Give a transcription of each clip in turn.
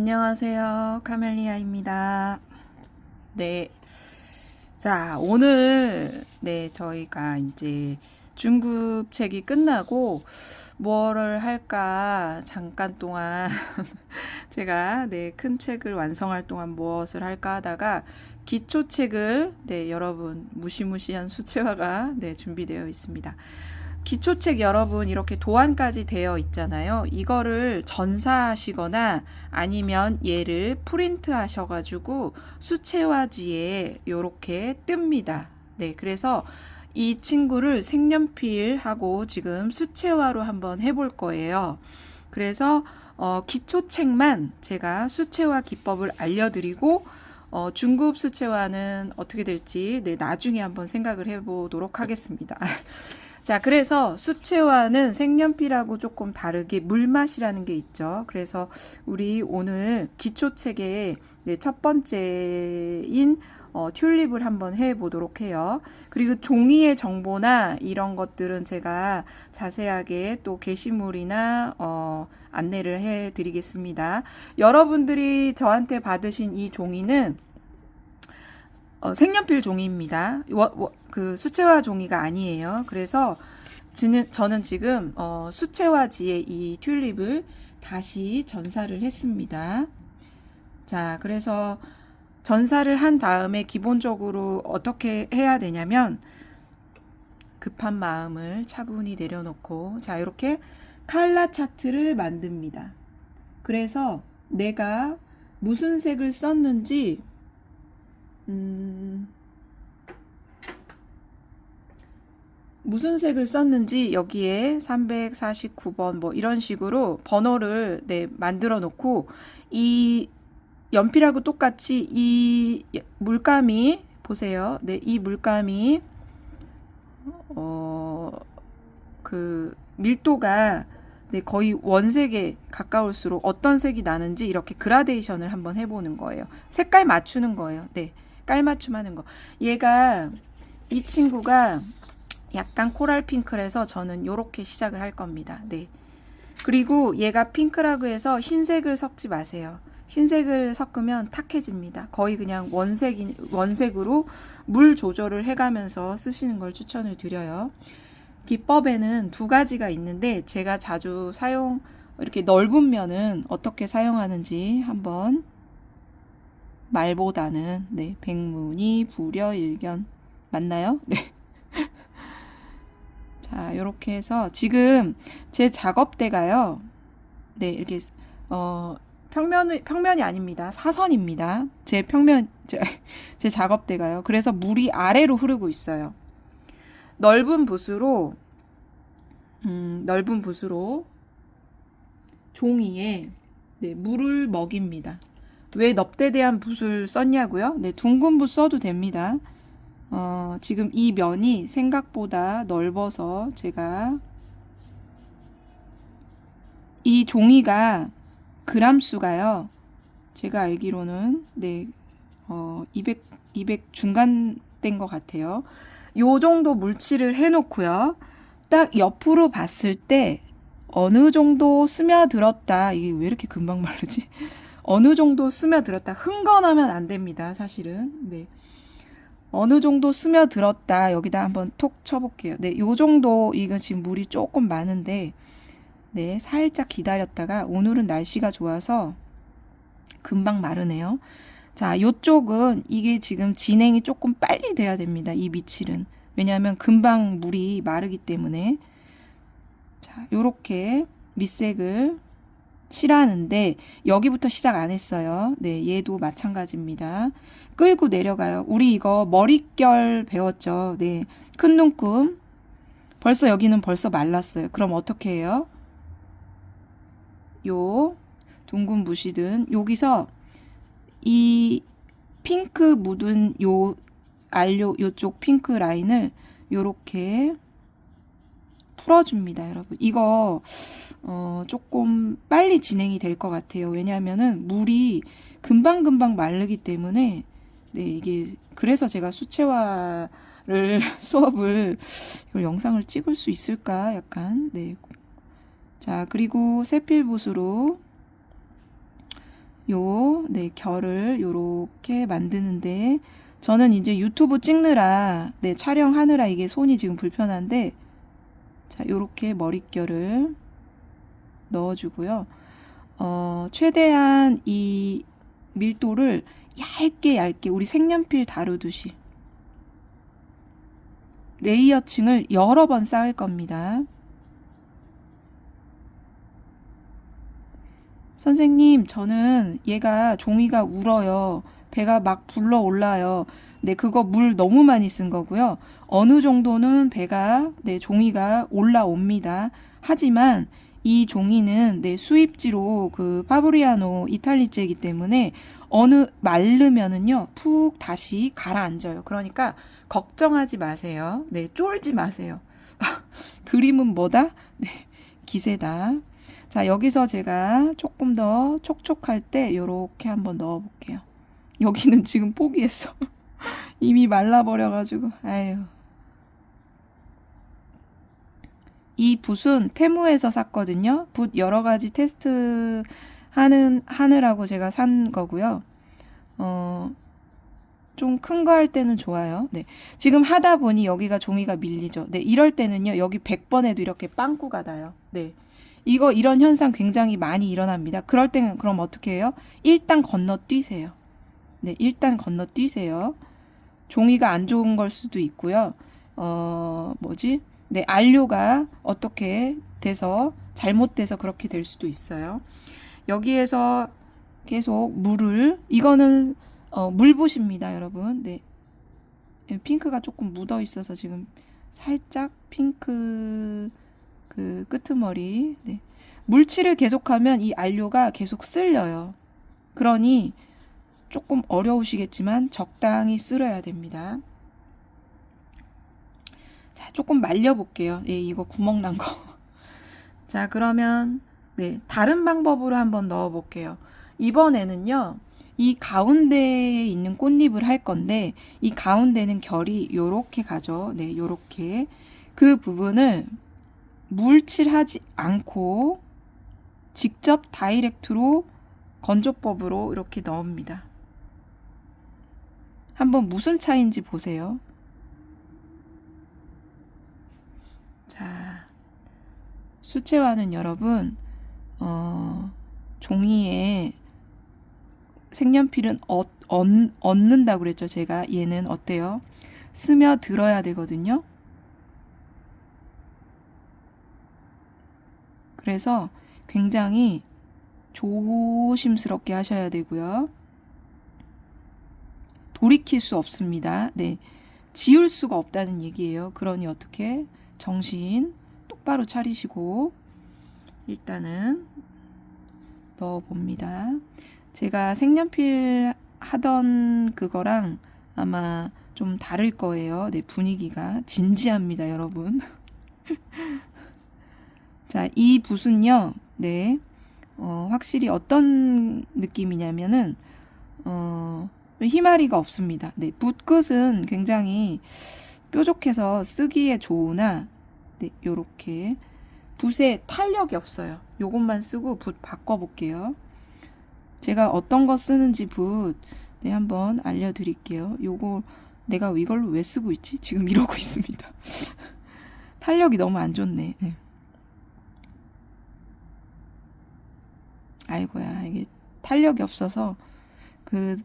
안녕하세요. 카멜리아입니다. 네. 자, 오늘, 네, 저희가 이제 중급 책이 끝나고 뭐를 할까 잠깐 동안 제가 네, 큰 책을 완성할 동안 무엇을 할까 하다가 기초 책을 네, 여러분 무시무시한 수채화가 네, 준비되어 있습니다. 기초책 여러분 이렇게 도안까지 되어 있잖아요. 이거를 전사하시거나 아니면 얘를 프린트 하셔가지고 수채화지에 이렇게 뜹니다. 네, 그래서 이 친구를 색연필하고 지금 수채화로 한번 해볼 거예요. 그래서 어, 기초책만 제가 수채화 기법을 알려드리고 어, 중급 수채화는 어떻게 될지 네, 나중에 한번 생각을 해보도록 하겠습니다. 자, 그래서 수채화는 색연필하고 조금 다르게 물맛이라는 게 있죠. 그래서 우리 오늘 기초책의 네, 첫 번째인 어, 튤립을 한번 해 보도록 해요. 그리고 종이의 정보나 이런 것들은 제가 자세하게 또 게시물이나 어, 안내를 해 드리겠습니다. 여러분들이 저한테 받으신 이 종이는 어, 색연필 종이입니다. 워, 워, 그 수채화 종이가 아니에요. 그래서 저는, 저는 지금 어, 수채화지에 이 튤립을 다시 전사를 했습니다. 자, 그래서 전사를 한 다음에 기본적으로 어떻게 해야 되냐면 급한 마음을 차분히 내려놓고 자, 이렇게 칼라 차트를 만듭니다. 그래서 내가 무슨 색을 썼는지 음, 무슨 색을 썼는지 여기에 349번 뭐 이런 식으로 번호를 네, 만들어 놓고 이 연필하고 똑같이 이 물감이 보세요. 네, 이 물감이 어, 그 밀도가 네, 거의 원색에 가까울수록 어떤 색이 나는지 이렇게 그라데이션을 한번 해보는 거예요. 색깔 맞추는 거예요. 네, 깔맞춤 하는 거. 얘가 이 친구가 약간 코랄 핑크라서 저는 이렇게 시작을 할 겁니다. 네. 그리고 얘가 핑크라고 해서 흰색을 섞지 마세요. 흰색을 섞으면 탁해집니다. 거의 그냥 원색인 원색으로 물 조절을 해가면서 쓰시는 걸 추천을 드려요. 기법에는 두 가지가 있는데 제가 자주 사용 이렇게 넓은 면은 어떻게 사용하는지 한번 말보다는 네 백문이 불여일견 맞나요? 네. 자 이렇게 해서 지금 제 작업대가요. 네 이렇게 어 평면이 평면이 아닙니다. 사선입니다. 제 평면 제, 제 작업대가요. 그래서 물이 아래로 흐르고 있어요. 넓은 붓으로 음, 넓은 붓으로 종이에 네, 물을 먹입니다. 왜 넙대 대한 붓을 썼냐고요? 네, 둥근 붓 써도 됩니다. 어, 지금 이 면이 생각보다 넓어서 제가 이 종이가 그람 수가요. 제가 알기로는 네, 어, 200 200 중간 된 것 같아요. 요 정도 물칠을 해 놓고요. 딱 옆으로 봤을 때 어느 정도 스며들었다. 이게 왜 이렇게 금방 마르지? 어느 정도 스며들었다. 흥건하면 안 됩니다. 사실은. 네. 어느 정도 스며들었다. 여기다 한번 톡 쳐볼게요. 네, 요 정도, 이건 지금 물이 조금 많은데, 네, 살짝 기다렸다가, 오늘은 날씨가 좋아서 금방 마르네요. 자, 요쪽은 이게 지금 진행이 조금 빨리 돼야 됩니다. 이 미칠은. 왜냐하면 금방 물이 마르기 때문에. 자, 요렇게 밑색을 칠하는데 여기부터 시작 안 했어요. 네, 얘도 마찬가지입니다. 끌고 내려가요. 우리 이거 머릿결 배웠죠. 네, 큰 눈금. 벌써 여기는 벌써 말랐어요. 그럼 어떻게 해요? 요 둥근 붓이든 여기서 이 핑크 묻은 요 알료 요쪽 핑크 라인을 요렇게 풀어줍니다, 여러분. 이거 어, 조금 빨리 진행이 될 것 같아요. 왜냐하면은 물이 금방 금방 마르기 때문에 네, 이게 그래서 제가 수채화를 수업을 영상을 찍을 수 있을까 약간 네. 자, 그리고 세필붓으로 요, 네, 결을 요렇게 만드는데, 저는 이제 유튜브 찍느라, 네, 촬영하느라 이게 손이 지금 불편한데, 자, 요렇게 머릿결을 넣어주고요. 어, 최대한 이 밀도를 얇게 얇게 우리 색연필 다루듯이 레이어층을 여러 번 쌓을 겁니다. 선생님, 저는 얘가 종이가 울어요. 배가 막 불러 올라요. 네, 그거 물 너무 많이 쓴 거고요. 어느 정도는 배가, 네, 종이가 올라옵니다. 하지만 이 종이는 네, 수입지로 그 파브리아노 이탈리제이기 때문에 어느 마르면은요, 푹 다시 가라앉아요. 그러니까 걱정하지 마세요. 네, 쫄지 마세요. 그림은 뭐다? 네, 기세다. 자, 여기서 제가 조금 더 촉촉할 때 요렇게 한번 넣어 볼게요. 여기는 지금 포기했어. 이미 말라버려가지고, 아유. 이 붓은 테무에서 샀거든요. 붓 여러 가지 테스트 하는, 하느라고 제가 산 거고요. 어, 좀 큰 거 할 때는 좋아요. 네. 지금 하다 보니 여기가 종이가 밀리죠. 네. 이럴 때는요, 여기 100번에도 이렇게 빵꾸가 나요. 네. 이거, 이런 현상 굉장히 많이 일어납니다. 그럴 때는 그럼 어떻게 해요? 일단 건너뛰세요. 네. 일단 건너뛰세요. 종이가 안 좋은 걸 수도 있고요. 어, 뭐지? 네. 안료가 어떻게 돼서 잘못돼서 그렇게 될 수도 있어요. 여기에서 계속 물을, 이거는 어, 물붓입니다, 여러분. 네. 예, 핑크가 조금 묻어 있어서 지금 살짝 핑크 그 끄트머리. 네. 물칠을 계속하면 이 안료가 계속 쓸려요. 그러니 조금 어려우시겠지만 적당히 쓸어야 됩니다. 자, 조금 말려 볼게요. 예, 이거 구멍 난 거. 자, 그러면 네, 다른 방법으로 한번 넣어 볼게요. 이번에는요. 이 가운데에 있는 꽃잎을 할 건데 이 가운데는 결이 요렇게 가죠. 네, 요렇게 그 부분을 물칠하지 않고 직접 다이렉트로 건조법으로 이렇게 넣습니다. 한번 무슨 차이인지 보세요. 자, 수채화는 여러분 어, 종이에 색연필은 얻, 얻, 얻는다고 그랬죠. 제가 얘는 어때요? 스며들어야 되거든요. 그래서 굉장히 조심스럽게 하셔야 되고요. 돌이킬 수 없습니다. 네. 지울 수가 없다는 얘기예요. 그러니 어떻게 정신 똑바로 차리시고 일단은 넣어 봅니다. 제가 색연필 하던 그거랑 아마 좀 다를 거예요. 네, 분위기가 진지합니다, 여러분. 자, 이 붓은요, 네, 어, 확실히 어떤 느낌이냐면은, 어, 희마리가 없습니다. 네, 붓 끝은 굉장히 뾰족해서 쓰기에 좋으나, 네, 요렇게. 붓에 탄력이 없어요. 요것만 쓰고 붓 바꿔볼게요. 제가 어떤 거 쓰는지 붓, 네, 한번 알려드릴게요. 요거 내가 이걸로 왜 쓰고 있지? 지금 이러고 있습니다. 탄력이 너무 안 좋네. 네. 아이고야, 이게 탄력이 없어서 그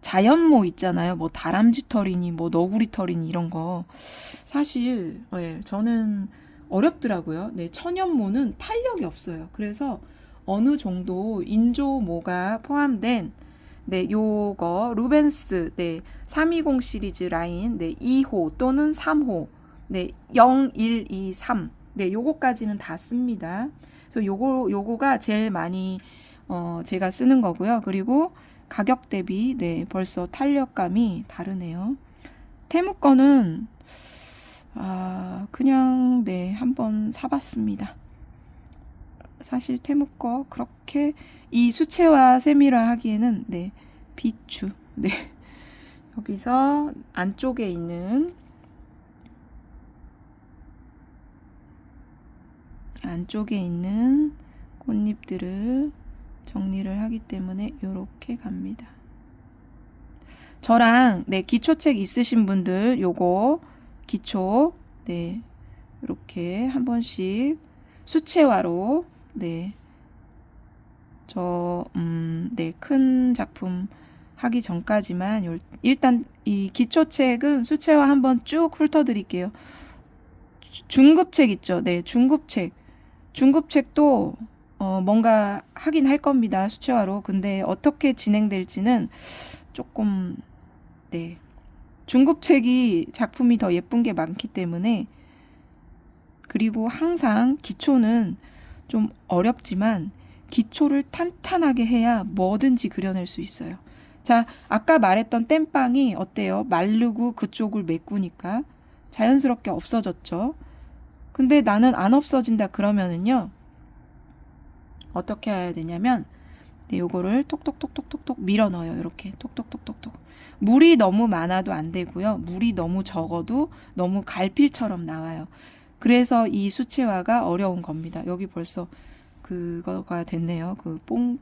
자연모 있잖아요. 뭐 다람쥐 털이니 뭐 너구리 털이니 이런 거. 사실 네, 저는 어렵더라고요. 네, 천연모는 탄력이 없어요. 그래서 어느 정도 인조모가 포함된 네, 요거 루벤스 네, 320 시리즈 라인 네, 2호 또는 3호 네, 0, 1, 2, 3 네, 요거까지는 다 씁니다. 그래서 요거 요거가 제일 많이 어, 제가 쓰는 거고요. 그리고 가격 대비 네, 벌써 탄력감이 다르네요. 테무 거는 아, 그냥 네, 한번 사봤습니다. 사실 테무 거 그렇게 이 수채화 세밀화 하기에는 네, 비추. 네. 여기서 안쪽에 있는 안쪽에 있는 꽃잎들을 정리를 하기 때문에 이렇게 갑니다. 저랑 네 기초책 있으신 분들 요거 기초 네 이렇게 한 번씩 수채화로 네 저, 음, 네, 큰 작품 하기 전까지만 요- 일단 이 기초책은 수채화 한번 쭉 훑어드릴게요. 주- 중급책 있죠? 네, 중급책. 중급책도 어, 뭔가 하긴 할 겁니다. 수채화로. 근데 어떻게 진행될지는 조금, 네. 중급책이 작품이 더 예쁜 게 많기 때문에 그리고 항상 기초는 좀 어렵지만 기초를 탄탄하게 해야 뭐든지 그려낼 수 있어요. 자, 아까 말했던 땜빵이 어때요? 마르고 그쪽을 메꾸니까 자연스럽게 없어졌죠. 근데 나는 안 없어진다 그러면은요. 어떻게 해야 되냐면 네, 요거를 톡톡톡톡톡톡 밀어 넣어요. 이렇게 톡톡톡톡톡. 물이 너무 많아도 안 되고요. 물이 너무 적어도 너무 갈필처럼 나와요. 그래서 이 수채화가 어려운 겁니다. 여기 벌써 그거가 됐네요. 그 뽕,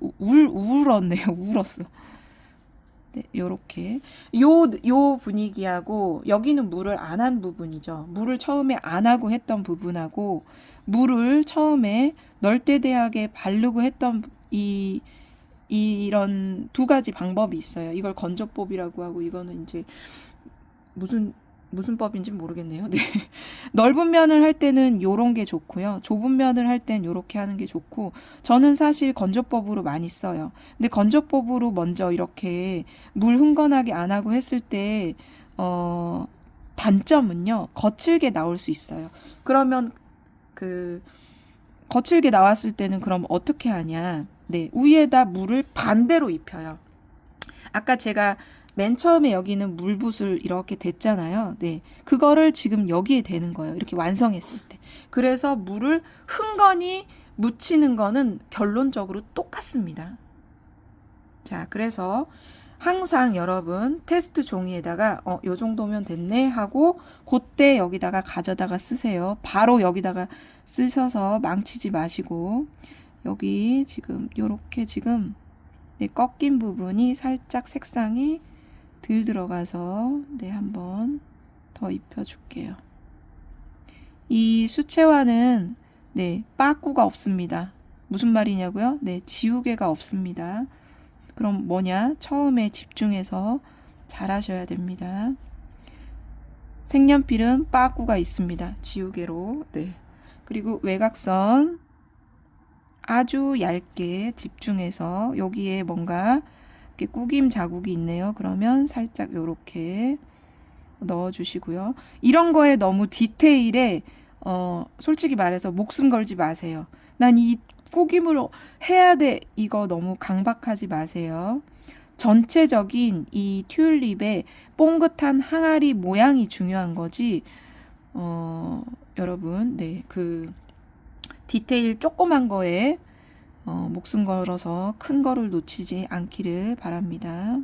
우- 울, 울었네요. 울었어. 네, 요렇게. 요, 요 분위기하고, 여기는 물을 안 한 부분이죠. 물을 처음에 안 하고 했던 부분하고, 물을 처음에 널대대하게 바르고 했던 이, 이런 두 가지 방법이 있어요. 이걸 건조법이라고 하고, 이거는 이제 무슨, 무슨 법인지 모르겠네요. 네. 넓은 면을 할 때는 요런 게 좋고요. 좁은 면을 할 땐 요렇게 하는 게 좋고, 저는 사실 건조법으로 많이 써요. 근데 건조법으로 먼저 이렇게 물 흥건하게 안 하고 했을 때, 어, 단점은요, 거칠게 나올 수 있어요. 그러면 그, 거칠게 나왔을 때는 그럼 어떻게 하냐. 네, 위에다 물을 반대로 입혀요. 아까 제가 맨 처음에 여기는 물붓을 이렇게 댔잖아요. 네. 그거를 지금 여기에 대는 거예요. 이렇게 완성했을 때. 그래서 물을 흥건히 묻히는 거는 결론적으로 똑같습니다. 자, 그래서 항상 여러분 테스트 종이에다가 어, 요 정도면 됐네 하고 그때 여기다가 가져다가 쓰세요. 바로 여기다가 쓰셔서 망치지 마시고 여기 지금 요렇게 지금 네, 꺾인 부분이 살짝 색상이 들 들어가서 네, 한번 더 입혀 줄게요. 이 수채화는 네, 빠꾸가 없습니다. 무슨 말이냐고요? 네, 지우개가 없습니다. 그럼 뭐냐? 처음에 집중해서 잘 하셔야 됩니다. 색연필은 빠꾸가 있습니다. 지우개로. 네. 그리고 외곽선 아주 얇게 집중해서 여기에 뭔가 이렇게 꾸김 자국이 있네요. 그러면 살짝 요렇게 넣어 주시고요. 이런 거에 너무 디테일에 어 솔직히 말해서 목숨 걸지 마세요. 난이 꾸김을 해야 돼. 이거 너무 강박하지 마세요. 전체적인 이 튤립의 뽕긋한 항아리 모양이 중요한 거지. 어, 여러분, 네, 그 디테일 조그만 거에 어, 목숨 걸어서 큰 거를 놓치지 않기를 바랍니다.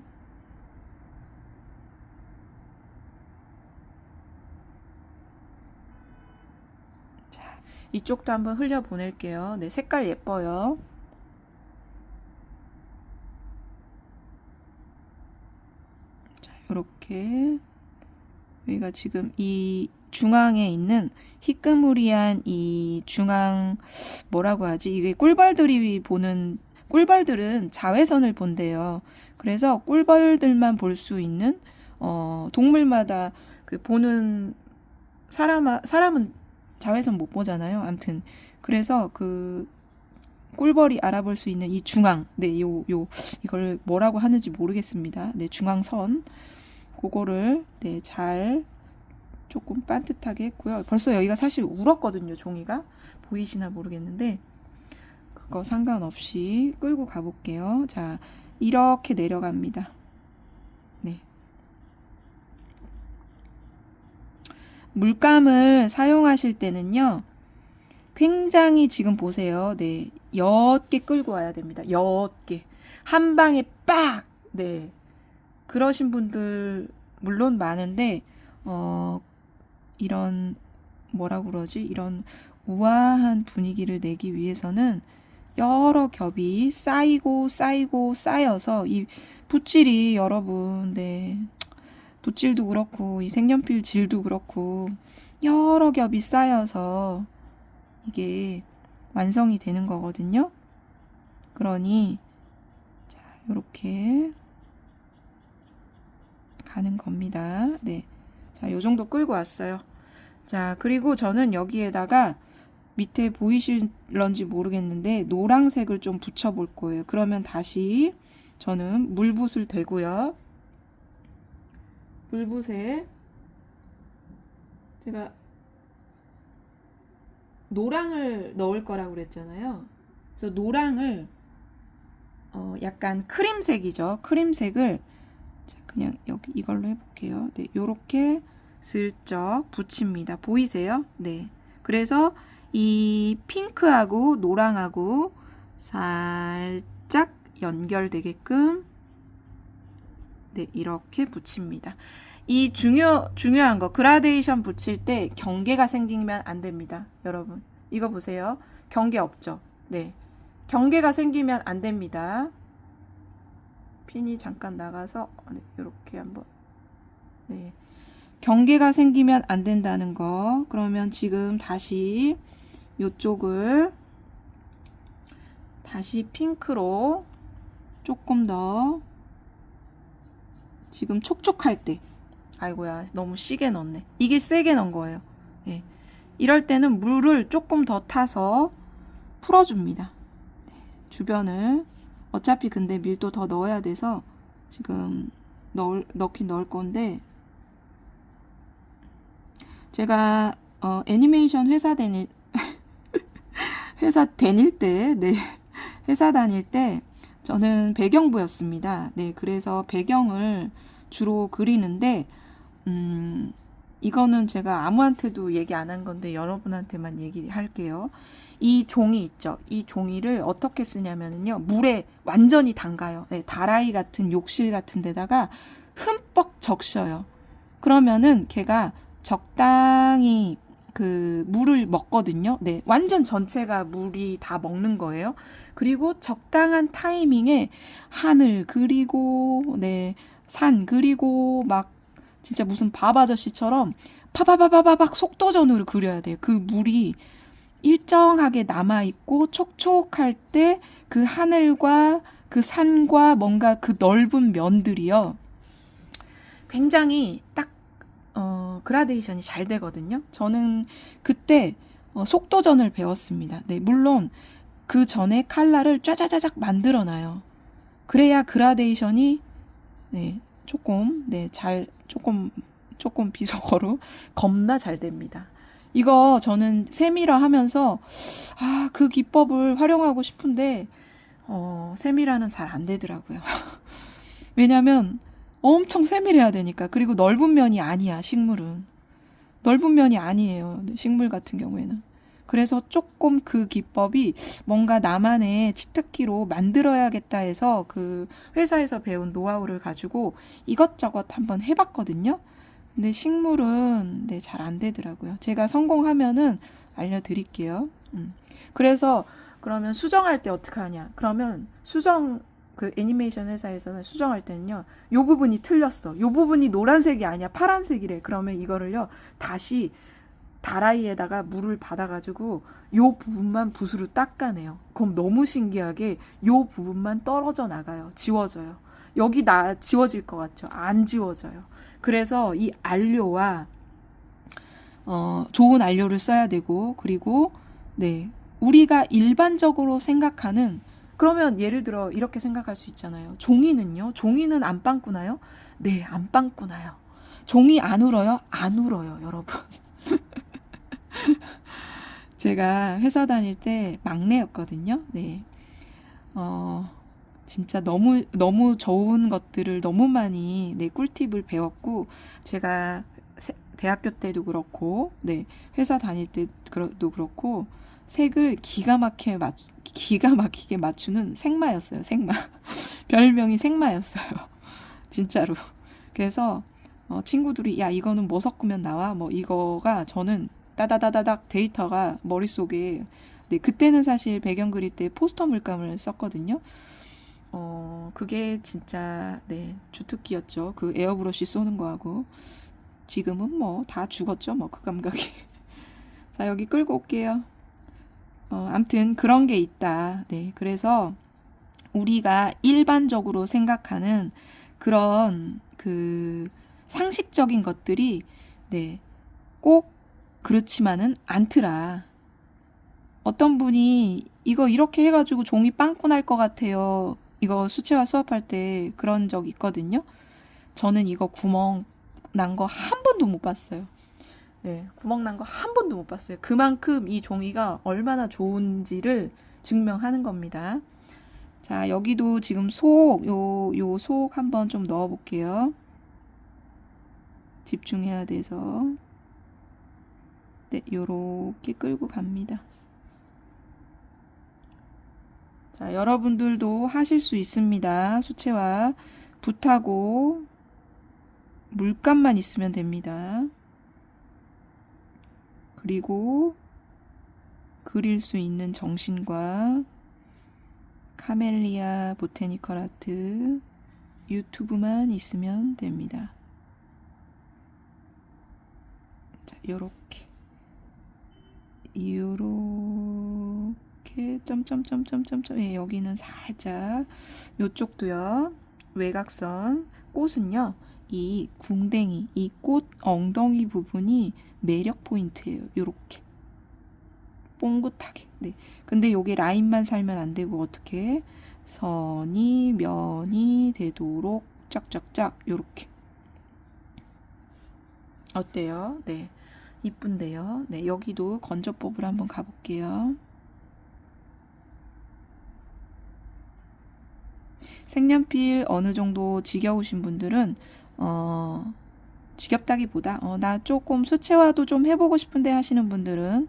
자, 이쪽도 한번 흘려 보낼게요. 네, 색깔 예뻐요. 자, 요렇게 여기가 지금 이 중앙에 있는 희끄무리한 이 중앙 뭐라고 하지? 이게 꿀벌들이 보는 꿀벌들은 자외선을 본대요. 그래서 꿀벌들만 볼 수 있는 어, 동물마다 그 보는 사람 사람은 자외선 못 보잖아요. 아무튼 그래서 그 꿀벌이 알아볼 수 있는 이 중앙, 네, 요, 요, 이걸 뭐라고 하는지 모르겠습니다. 네, 중앙선. 그거를, 네, 잘 조금 반듯하게 했고요. 벌써 여기가 사실 울었거든요, 종이가. 보이시나 모르겠는데, 그거 상관없이 끌고 가볼게요. 자, 이렇게 내려갑니다. 네. 물감을 사용하실 때는요, 굉장히 지금 보세요. 네. 옅게 끌고 와야 됩니다. 옅게. 한 방에 빡! 네. 그러신 분들, 물론 많은데, 어, 이런, 뭐라 그러지? 이런 우아한 분위기를 내기 위해서는 여러 겹이 쌓이고 쌓이고 쌓여서 이 붓질이 여러분 네 붓질도 그렇고 이 색연필 질도 그렇고 여러 겹이 쌓여서 이게 완성이 되는 거거든요. 그러니 자 이렇게 가는 겁니다. 네. 자, 요 정도 끌고 왔어요. 자, 그리고 저는 여기에다가 밑에 보이실런지 모르겠는데 노랑색을 좀 붙여 볼 거예요. 그러면 다시 저는 물붓을 대고요. 물붓에 제가 노랑을 넣을 거라고 그랬잖아요. 그래서 노랑을 어, 약간 크림색이죠. 크림색을 자, 그냥 여기 이걸로 해볼게요. 네, 요렇게 슬쩍 붙입니다. 보이세요? 네. 그래서 이 핑크하고 노랑하고 살짝 연결되게끔 네, 이렇게 붙입니다. 이 중요 중요한 거 그라데이션 붙일 때 경계가 생기면 안 됩니다. 여러분. 이거 보세요. 경계 없죠? 네. 경계가 생기면 안 됩니다. 핀이 잠깐 나가서 네, 이렇게 한번 네. 경계가 생기면 안 된다는 거. 그러면 지금 다시 이쪽을 다시 핑크로 조금 더 지금 촉촉할 때. 아이고야 너무 시게 넣었네. 이게 세게 넣은 거예요. 예. 이럴 때는 물을 조금 더 타서 풀어줍니다. 네. 주변을 어차피 근데 밀도 더 넣어야 돼서 지금 넣을, 넣긴 넣을 건데 제가 어, 애니메이션 회사 다닐 회사 다닐 때, 네. 회사 다닐 때 저는 배경부였습니다. 네 그래서 배경을 주로 그리는데 음 이거는 제가 아무한테도 얘기 안 한 건데 여러분한테만 얘기할게요. 이 종이 있죠. 이 종이를 어떻게 쓰냐면요. 물에 완전히 담가요. 네, 다라이 같은 욕실 같은 데다가 흠뻑 적셔요. 그러면은 걔가 적당히 그 물을 먹거든요. 네, 완전 전체가 물이 다 먹는 거예요. 그리고 적당한 타이밍에 하늘 그리고 네, 산 그리고 막 진짜 무슨 밥 아저씨처럼 파바바바바박 속도전으로 그려야 돼요. 그 물이 일정하게 남아 있고 촉촉할 때 그 하늘과 그 산과 뭔가 그 넓은 면들이요. 굉장히 딱 어, 그라데이션이 잘 되거든요. 저는 그때 어, 속도전을 배웠습니다. 네, 물론 그 전에 칼라를 짜자자작 만들어 놔요. 그래야 그라데이션이 네, 조금 네, 잘 조금 조금 비속어로 겁나 잘 됩니다. 이거 저는 세미라 하면서 아, 그 기법을 활용하고 싶은데 어, 세미라는 잘 안 되더라고요. 왜냐면 엄청 세밀해야 되니까. 그리고 넓은 면이 아니야, 식물은. 넓은 면이 아니에요. 식물 같은 경우에는. 그래서 조금 그 기법이 뭔가 나만의 치트키로 만들어야겠다 해서 그 회사에서 배운 노하우를 가지고 이것저것 한번 해봤거든요. 근데 식물은 네, 잘 안 되더라고요. 제가 성공하면은 알려드릴게요. 음. 그래서 그러면 수정할 때 어떻게 하냐? 그러면 수정 그 애니메이션 회사에서는 수정할 때는요. 요 부분이 틀렸어. 요 부분이 노란색이 아니야. 파란색이래. 그러면 이거를요. 다시 다라이에다가 물을 받아가지고 요 부분만 붓으로 닦아내요. 그럼 너무 신기하게 요 부분만 떨어져 나가요. 지워져요. 여기 나 지워질 것 같죠? 안 지워져요. 그래서 이 안료와 어, 좋은 안료를 써야 되고 그리고 네 우리가 일반적으로 생각하는 그러면 예를 들어 이렇게 생각할 수 있잖아요. 종이는요? 종이는 안 빵꾸나요? 네, 안 빵꾸나요. 종이 안 울어요? 안 울어요, 여러분. 제가 회사 다닐 때 막내였거든요. 네. 어, 진짜 너무, 너무 좋은 것들을 너무 많이, 네, 꿀팁을 배웠고, 제가 세, 대학교 때도 그렇고, 네, 회사 다닐 때도 그렇고, 색을 기가 막히게 맞 기가 막히게 맞추는 생마였어요. 생마. 별명이 생마였어요. 진짜로. 그래서 어, 친구들이 야 이거는 뭐 섞으면 나와 뭐 이거가 저는 따다다다닥 데이터가 머릿속에 네, 그때는 사실 배경 그릴 때 포스터 물감을 썼거든요. 어, 그게 진짜 네, 주특기였죠. 그 에어브러쉬 쏘는 거하고 지금은 뭐 다 죽었죠. 뭐 그 감각이. 자, 여기 끌고 올게요. 어, 암튼 그런 게 있다. 네, 그래서 우리가 일반적으로 생각하는 그런 그 상식적인 것들이 네, 꼭 그렇지만은 않더라. 어떤 분이 이거 이렇게 해가지고 종이 빵꾸 날 것 같아요. 이거 수채화 수업할 때 그런 적 있거든요. 저는 이거 구멍 난 거 한 번도 못 봤어요. 네, 구멍 난 거 한 번도 못 봤어요. 그만큼 이 종이가 얼마나 좋은지를 증명하는 겁니다. 자, 여기도 지금 속, 요, 요 속 한번 좀 넣어 볼게요. 집중해야 돼서. 네, 요렇게 끌고 갑니다. 자, 여러분들도 하실 수 있습니다. 수채화 붓하고 물감만 있으면 됩니다. 그리고 그릴 수 있는 정신과 카멜리아 보테니컬 아트 유튜브만 있으면 됩니다. 자, 요렇게 요렇게 점점점점점점 예, 여기는 살짝 요쪽도요. 외곽선 꽃은요. 이 궁뎅이, 이 꽃 엉덩이 부분이 매력 포인트예요. 요렇게 뽕긋하게. 네. 근데 요게 라인만 살면 안 되고 어떻게 선이 면이 되도록 짝짝짝 요렇게 어때요? 네. 이쁜데요. 네, 여기도 건조법을 한번 가볼게요. 색연필 어느 정도 지겨우신 분들은 어, 지겹다기보다 어, 나 조금 수채화도 좀 해보고 싶은데 하시는 분들은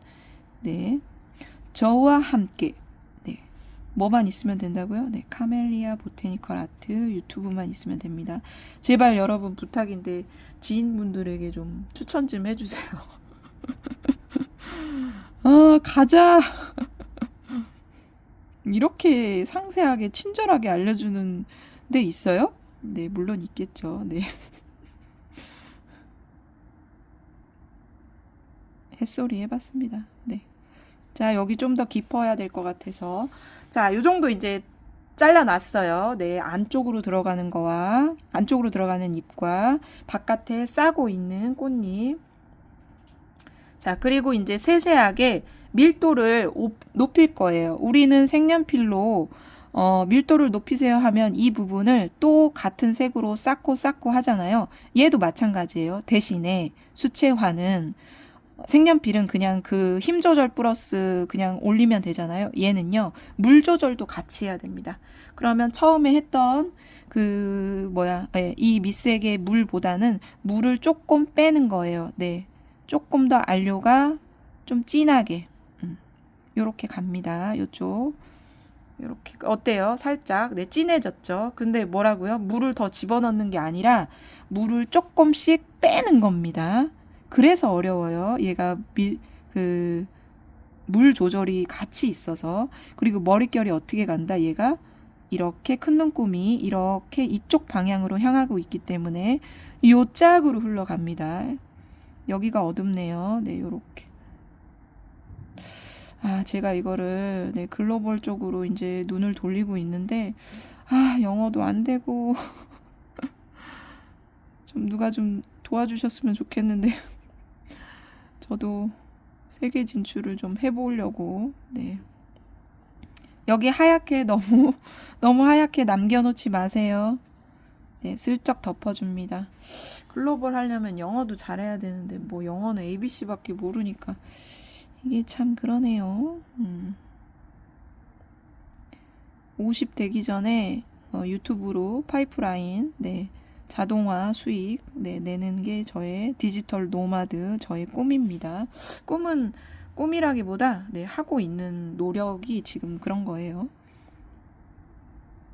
네 저와 함께 네 뭐만 있으면 된다고요? 네 카멜리아 보테니컬 아트 유튜브만 있으면 됩니다. 제발 여러분 부탁인데 지인분들에게 좀 추천 좀 해주세요. 아 가자. 이렇게 상세하게 친절하게 알려주는 데 있어요? 네, 물론 있겠죠. 네. 햇소리 해봤습니다. 네. 자, 여기 좀 더 깊어야 될 것 같아서. 자, 요 정도 이제 잘라놨어요. 네, 안쪽으로 들어가는 거와 안쪽으로 들어가는 잎과 바깥에 싸고 있는 꽃잎. 자, 그리고 이제 세세하게 밀도를 오- 높일 거예요. 우리는 색연필로 어, 밀도를 높이세요 하면 이 부분을 또 같은 색으로 쌓고 쌓고 하잖아요. 얘도 마찬가지예요. 대신에 수채화는 색연필은 그냥 그 힘 조절 플러스 그냥 올리면 되잖아요. 얘는요, 물 조절도 같이 해야 됩니다. 그러면 처음에 했던 그, 뭐야, 예, 이 밑색의 물보다는 물을 조금 빼는 거예요. 네. 조금 더 안료가 좀 진하게, 음, 요렇게 갑니다. 요쪽. 요렇게. 어때요? 살짝. 네, 진해졌죠? 근데 뭐라고요? 물을 더 집어넣는 게 아니라 물을 조금씩 빼는 겁니다. 그래서 어려워요. 얘가 밀, 그, 물 조절이 같이 있어서. 그리고 머릿결이 어떻게 간다? 얘가 이렇게 큰 눈금이 이렇게 이쪽 방향으로 향하고 있기 때문에 요 짝으로 흘러갑니다. 여기가 어둡네요. 네, 요렇게. 아, 제가 이거를 네, 글로벌 쪽으로 이제 눈을 돌리고 있는데 아, 영어도 안 되고 좀 누가 좀 도와주셨으면 좋겠는데 저도 세계 진출을 좀 해보려고 네. 여기 하얗게 너무 너무 하얗게 남겨놓지 마세요. 네, 슬쩍 덮어줍니다. 글로벌 하려면 영어도 잘해야 되는데 뭐 영어는 ABC밖에 모르니까 이게 참 그러네요. 음. 50 되기 전에 어, 유튜브로 파이프라인 네, 자동화 수익 네, 내는 게 저의 디지털 노마드 저의 꿈입니다. 꿈은 꿈이라기보다 네, 하고 있는 노력이 지금 그런 거예요.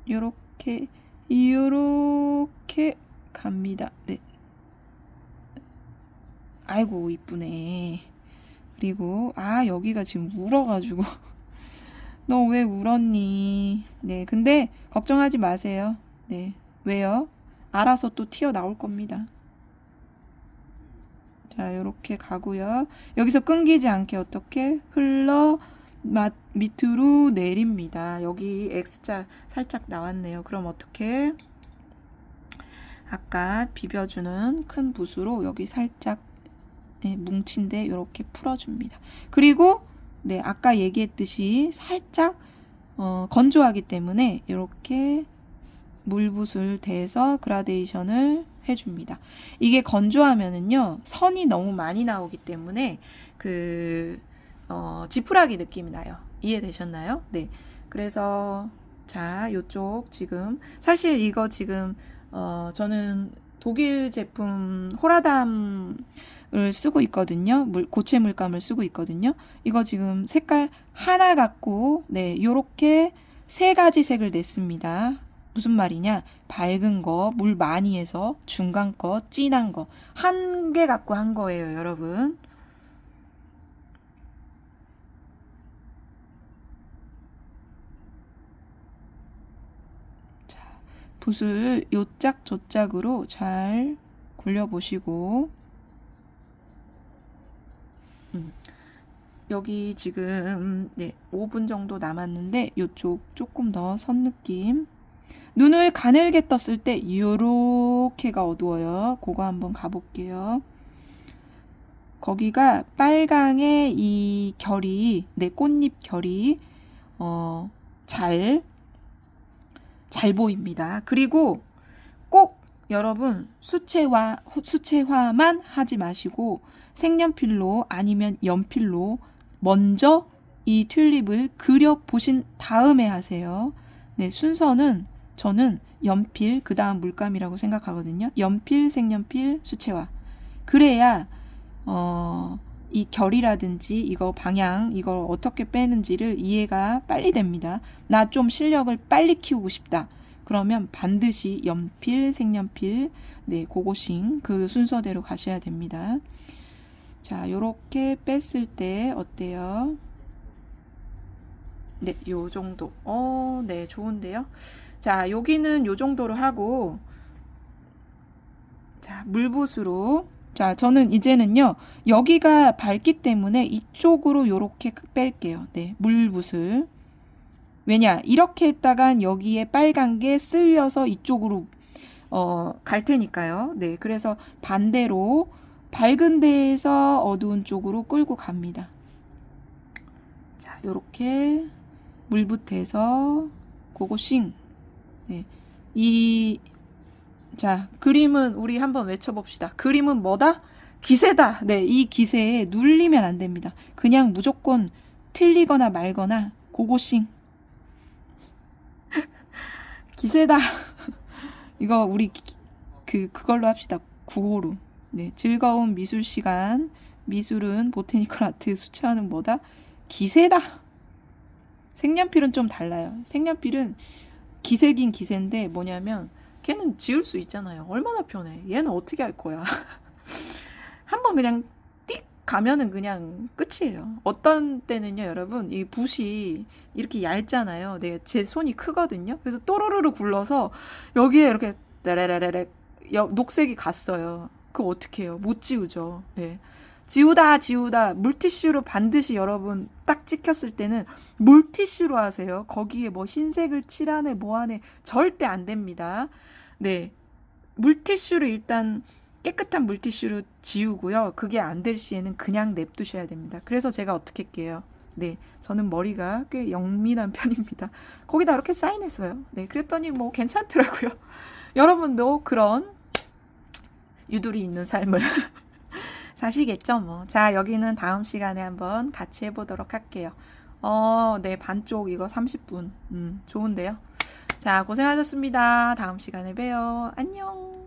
요렇게 요렇게 갑니다. 네. 아이고 이쁘네. 그리고 아 여기가 지금 울어가지고 너 왜 울었니? 네, 근데 걱정하지 마세요. 네, 왜요? 알아서 또 튀어 나올 겁니다. 자, 이렇게 가고요. 여기서 끊기지 않게 어떻게 흘러 맛 밑으로 내립니다. 여기 X자 살짝 나왔네요. 그럼 어떻게 아까 비벼주는 큰 붓으로 여기 살짝 네, 뭉친데 이렇게 풀어줍니다. 그리고 네 아까 얘기했듯이 살짝 어, 건조하기 때문에 이렇게 물붓을 대서 그라데이션을 해줍니다. 이게 건조하면은요 선이 너무 많이 나오기 때문에 그 어, 지푸라기 느낌이 나요. 이해되셨나요? 네. 그래서 자 요쪽 지금 사실 이거 지금 어, 저는 독일 제품 호라담을 쓰고 있거든요. 물, 고체 물감을 쓰고 있거든요. 이거 지금 색깔 하나 갖고, 네, 요렇게 세 가지 색을 냈습니다. 무슨 말이냐? 밝은 거, 물 많이 해서, 중간 거, 진한 거. 한 개 갖고 한 거예요, 여러분. 자, 붓을 요짝 저짝으로 잘 굴려보시고, 음. 여기 지금 네, 5분 정도 남았는데 요쪽 조금 더 선 느낌. 눈을 가늘게 떴을 때 요렇게가 어두워요. 그거 한번 가볼게요. 거기가 빨강의 이 결이 내 꽃잎 결이 어, 잘, 잘 보입니다. 그리고 꼭 여러분 수채화 수채화만 하지 마시고 색연필로 아니면 연필로 먼저 이 튤립을 그려 보신 다음에 하세요. 네, 순서는 저는 연필 그다음 물감이라고 생각하거든요. 연필, 색연필, 수채화. 그래야 어, 이 결이라든지 이거 방향 이걸 어떻게 빼는지를 이해가 빨리 됩니다. 나 좀 실력을 빨리 키우고 싶다. 그러면 반드시 연필, 색연필, 네, 고고싱 그 순서대로 가셔야 됩니다. 자, 요렇게 뺐을 때 어때요? 네, 요 정도. 어, 네, 좋은데요? 자, 여기는 요 정도로 하고, 자, 물붓으로. 자, 저는 이제는요, 여기가 밝기 때문에 이쪽으로 요렇게 뺄게요. 네, 물붓을. 왜냐, 이렇게 했다간 여기에 빨간 게 쓸려서 이쪽으로, 어, 갈 테니까요. 네, 그래서 반대로 밝은 데에서 어두운 쪽으로 끌고 갑니다. 자, 요렇게 물붓해서 고고싱. 네. 이, 자, 그림은 우리 한번 외쳐봅시다. 그림은 뭐다? 기세다. 네, 이 기세에 눌리면 안 됩니다. 그냥 무조건 틀리거나 말거나 고고싱. 기세다. 이거 우리 그 그걸로 합시다. 구호로. 네, 즐거운 미술 시간. 미술은 보테니컬 아트 수채화는 뭐다? 기세다. 색연필은 좀 달라요. 색연필은 기색인 기세인데 뭐냐면 걔는 지울 수 있잖아요. 얼마나 편해. 얘는 어떻게 할 거야? 한번 그냥 띡 가면은 그냥 끝이에요. 어떤 때는요, 여러분, 이 붓이 이렇게 얇잖아요. 네, 제 손이 크거든요. 그래서 또로르르 굴러서 여기에 이렇게 따라라라락 녹색이 갔어요. 그거 어떻게 해요? 못 지우죠. 네. 지우다 지우다 물티슈로 반드시 여러분 딱 찍혔을 때는 물티슈로 하세요. 거기에 뭐 흰색을 칠하네 뭐하네 절대 안 됩니다. 네. 물티슈로 일단 깨끗한 물티슈로 지우고요. 그게 안 될 시에는 그냥 냅두셔야 됩니다. 그래서 제가 어떻게 할게요? 네. 저는 머리가 꽤 영민한 편입니다. 거기다 이렇게 사인했어요. 네. 그랬더니 뭐 괜찮더라고요. 여러분도 그런 유두리 있는 삶을 사시겠죠, 뭐. 자, 여기는 다음 시간에 한번 같이 해보도록 할게요. 어, 네, 반쪽 이거 30분. 음, 좋은데요? 자, 고생하셨습니다. 다음 시간에 봬요. 안녕.